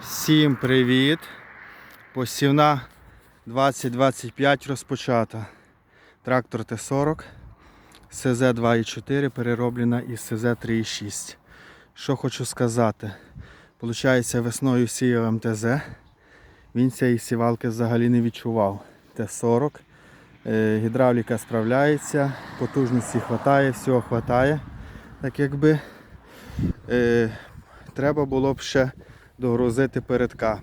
Всім привіт! Посівна 2025 розпочата. Трактор Т-40, СЗ 2.4 перероблена із СЗ 3.6. Що хочу сказати. Получається, весною сіяв МТЗ. Він цієї сівалки взагалі не відчував. Т-40. Е, Гідравліка справляється, потужності вистачає, всього вистачає. Так якби е, треба було б ще догрузити передка.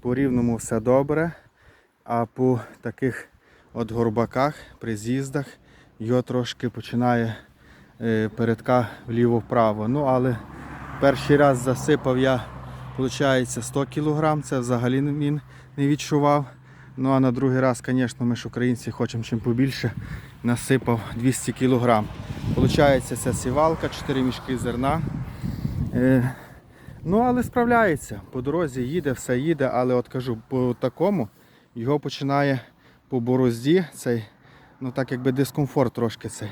По рівному все добре, а по таких от горбаках, при з'їздах його трошки починає е, передка вліво-вправо. Ну, але перший раз засипав я, виходить, 100 кг, це взагалі він не відчував. Ну а на другий раз, звісно, ми ж українці хочемо чим побільше, насипав 200 кг. Получається, це сівалка, 4 мішки зерна. Ну, але справляється. По дорозі їде, все їде, але от кажу, по такому його починає по борозді цей, ну так якби дискомфорт трошки цей.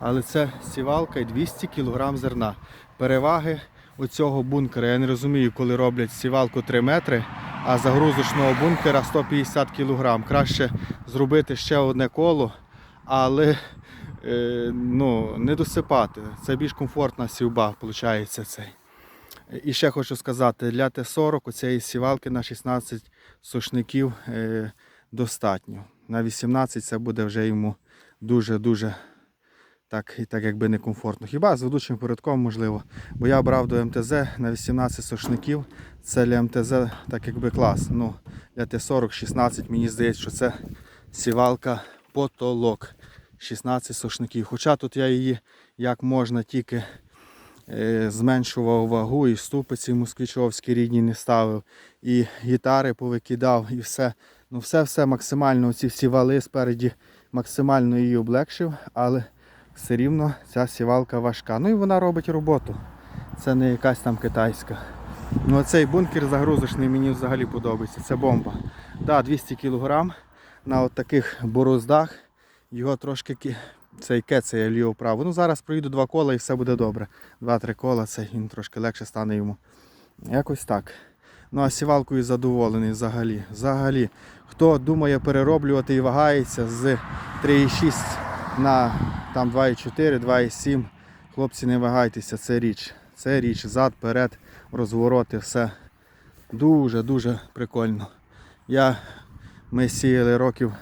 Але це сівалка і 200 кг зерна. Переваги оцього бункера. Я не розумію, коли роблять сівалку 3 метри, а загрузочного бункера 150 кг. Краще зробити ще одне коло, але е, ну, не досипати. Це більш комфортна сівба, виходить цей. І ще хочу сказати, для Т-40 у цієї сівалки на 16 сушників е, достатньо. На 18 це буде вже йому дуже-дуже так, так якби некомфортно. Хіба з ведучим порядком можливо. Бо я брав до МТЗ на 18 сушників. Це для МТЗ так якби клас. Ну, для Т-40 16 мені здається, що це сівалка потолок. 16 сушників. Хоча тут я її як можна тільки зменшував вагу, і ступиці москвичовські рідні не ставив, і гітари повикидав, і все. Ну все-все максимально, ці всі вали спереді максимально її облегшив, але все рівно ця сівалка важка. Ну і вона робить роботу. Це не якась там китайська. Ну цей бункер загрузочний мені взагалі подобається. Це бомба. Да, 200 кг на от таких бороздах. Його трошки цей кецає ліво право. Ну зараз проїду два кола і все буде добре. Два-три кола, це він трошки легше стане йому. Якось так. Ну а сівалкою задоволений взагалі. Взагалі. Хто думає перероблювати і вагається з 3,6 на там 2,4, 2,7. Хлопці, не вагайтеся, це річ. Це річ. Зад, перед, розвороти, все. Дуже-дуже прикольно. Я, ми сіяли років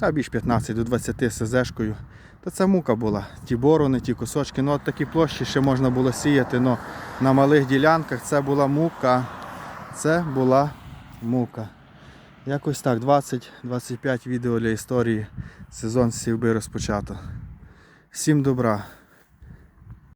та більш 15 до 20 СЗшкою. Та це мука була. Ті борони, ті кусочки. Ну от такі площі ще можна було сіяти, але на малих ділянках це була мука. Це була мука. Якось так, 20-25 відео для історії. Сезон сівби розпочато. Всім добра.